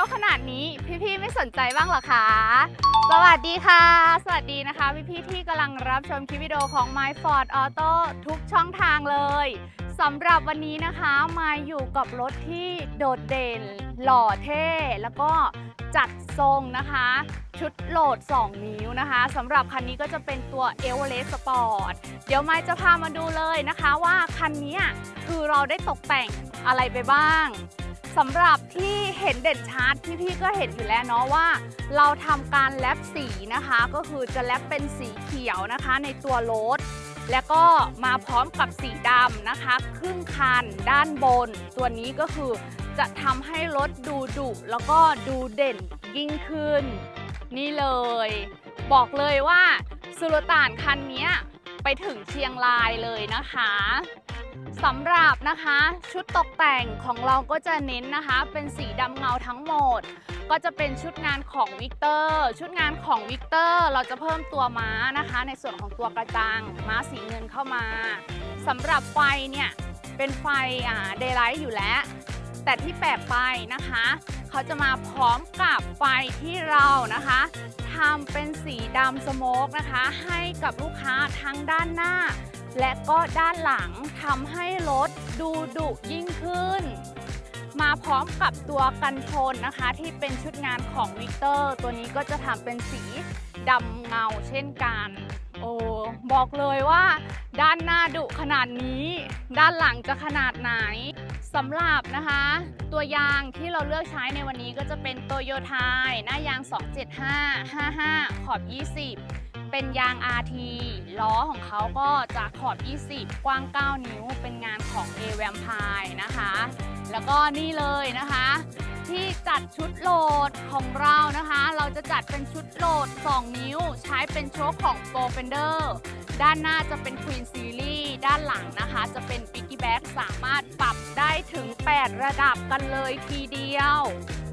วขนาดนี้พี่ๆไม่สนใจบ้างเหรอคะ สวัสดีค่ะ สวัสดีนะคะ พี่ๆที่กำลังรับชมคลิปวิดีโอของ My Ford Auto ทุกช่องทางเลยสำหรับวันนี้นะคะมาอยู่กับรถที่โดดเด่น หล่อเท่ แล้วก็จัดทรงนะคะ ชุดโหลด 2 นิ้วนะคะสำหรับคันนี้ก็จะเป็นตัว e v e r e s t Sport เดี๋ยวไมค์จะพามาดูเลยนะคะว่าคันนี้คือเราได้ตกแต่งอะไรไปบ้าง สำหรับที่เห็นเด่นชัดพี่ๆก็เห็นอยู่แล้วเนาะว่า เราทำการแลปสีนะคะ ก็คือจะแลปเป็นสีเขียวนะคะ ในตัวรถแล้วก็มาพร้อมกับสีดำนะคะ ครึ่งคันด้านบน ตัวนี้ก็คือจะทำให้รถดูดุแล้วก็ดูเด่นยิ่งขึ้น นี่เลย บอกเลยว่าสุลต่านคันนี้ไปถึงเชียงรายเลยนะคะ สำหรับนะคะชุดตกแต่งของเราก็จะเน้นนะคะ เป็นสีดำเงาทั้งหมด ก็จะเป็นชุดงานของวิกเตอร์ชุดงานของวิกเตอร์เราจะเพิ่มตัวม้านะคะ ในส่วนของตัวกระจังม้าสีเงินเข้ามาสำหรับไฟเนี่ยเป็นไฟอ่าเดย์ไลท์อยู่แล้ว แต่ที่แปลกไปนะคะ เขาจะมาพร้อมกับไฟที่เรานะคะทำเป็นสีดำสโมกนะคะ ให้กับลูกค้าทั้งด้านหน้า และก็ด้านหลังทำให้รถดูดุยิ่งขึ้น มาพร้อมกับตัวกันชนนะคะ ที่เป็นชุดงานของวิกเตอร์ ตัวนี้ก็จะทำเป็นสีดำเงาเช่นกัน โอ้บอกเลยว่า ด้านหน้าดุขนาดนี้ ด้านหลังจะขนาดไหนสำหรับนะคะ ตัวยางที่เราเลือกใช้ในวันนี้ก็จะเป็นโตโยทายหน้ายาง 275 55 ขอบ 20 เป็นยาง RT ล้อของเขาก็จะขอบ 20 กว้าง 9 นิ้ว เป็นงานของ A v a m p i r e นะคะ แล้วก็นี่เลยนะคะ ที่จัดชุดโหลดของเรานะคะ เราจะจัดเป็นชุดโหลด 2 นิ้ว ใช้เป็นโชคของ Pro Fender ด้านหน้าจะเป็น Queen Series ด้านหลังนะคะ จะเป็น Piggy Back สามารถปรับได้ถึง 8 ระดับกันเลยทีเดียว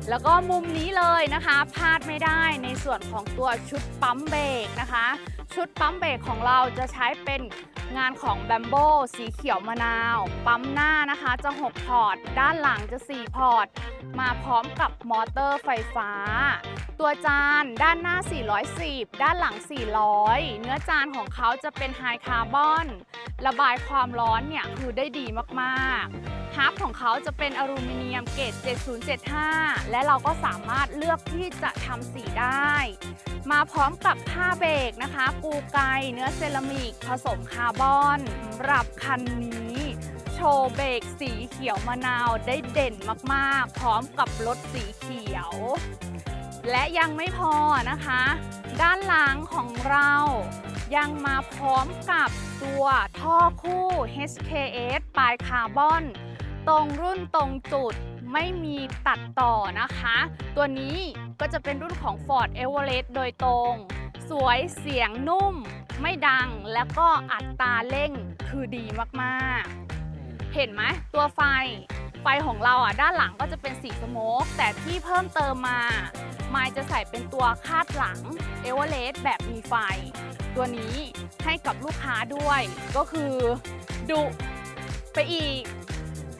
แล้วก็มุมนี้เลยนะคะพลาดไม่ได้ในส่วนของตัวชุดปั๊มเบรกนะคะ ชุดปั๊มเบรกของเราจะใช้เป็นงานของแบมโบสีเขียวมะนาว ปั๊มหน้านะคะจะ 6 พอร์ต ด้านหลังจะ 4 พอร์ต มาพร้อมกับมอเตอร์ไฟฟ้า ตัวจานด้านหน้า 410 ด้านหลัง 400 เนื้อจานของเขาจะเป็นไฮคาร์บอน ระบายความร้อนเนี่ยคือได้ดีมากๆฮับของเขาจะเป็นอลูมิเนียมเกรด7075 และเราก็สามารถเลือกที่จะทำสีได้ มาพร้อมกับผ้าเบรกนะคะกูไกเนื้อเซรามิก ผสมคาร์บอนสำหรับคันนี้ โชว์เบรกสีเขียวมะนาวได้เด่นมากๆ พร้อมกับรถสีเขียว และยังไม่พอนะคะ ด้านหลังของเรายังมาพร้อมกับตัวท่อคู่ HKS ปลายคาร์บอน ตรงรุ่นตรงจุดไม่มีตัดต่อนะคะ ตัวนี้ก็จะเป็นรุ่นของ Ford Everest โดยตรง สวยเสียงนุ่ม ไม่ดังแล้วก็อัตราเร่งคือดีมาก ๆ เห็นไหมตัวไฟ ไฟของเราอะด้านหลังก็จะเป็นสีสโมกแต่ที่เพิ่มเติมมาไมายจะใส่เป็นตัวคาดหลังเอเวอเรสต์แบบมีไฟ ตัวนี้ให้กับลูกค้าด้วย ก็คือดุไปอีก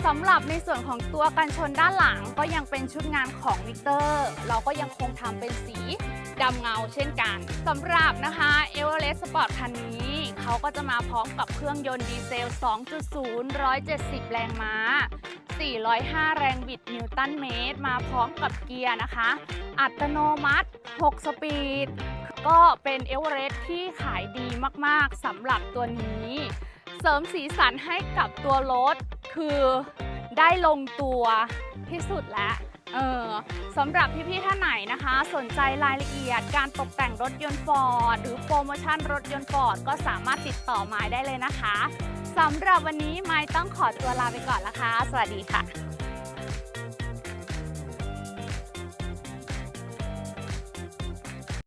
สำหรับในส่วนของตัวกันชนด้านหลังก็ยังเป็นชุดงานของวิกเตอร์ เราก็ยังคงทำเป็นสี ดำเงาเช่นกันสำหรับนะคะเอเวอเรสต์สปอร์ตคันนี้เขาก็จะมาพร้อมกับเครื่องยนต์ดีเซล 2.0 170 แรงม้า 405 แรงบิดนิวตันเมตร มาพร้อมกับเกียร์นะคะ อัตโนมัติ 6 สปีด ก็เป็นเอเวอเรสต์ที่ขายดีมากๆสำหรับตัวนี้ เสริมสีสันให้กับตัวรถคือได้ลงตัวที่สุดแล้ว เออสำหรับพี่ๆท่านไหนนะคะ สนใจรายละเอียดการตกแต่งรถยนต์ฟอร์ดหรือโปรโมชั่นรถยนต์ฟอร์ดก็สามารถติดต่อมายได้เลยนะคะสำหรับวันนี้ไม้ต้องขอตัวลาไปก่อนละคะสวัสดีค่ะ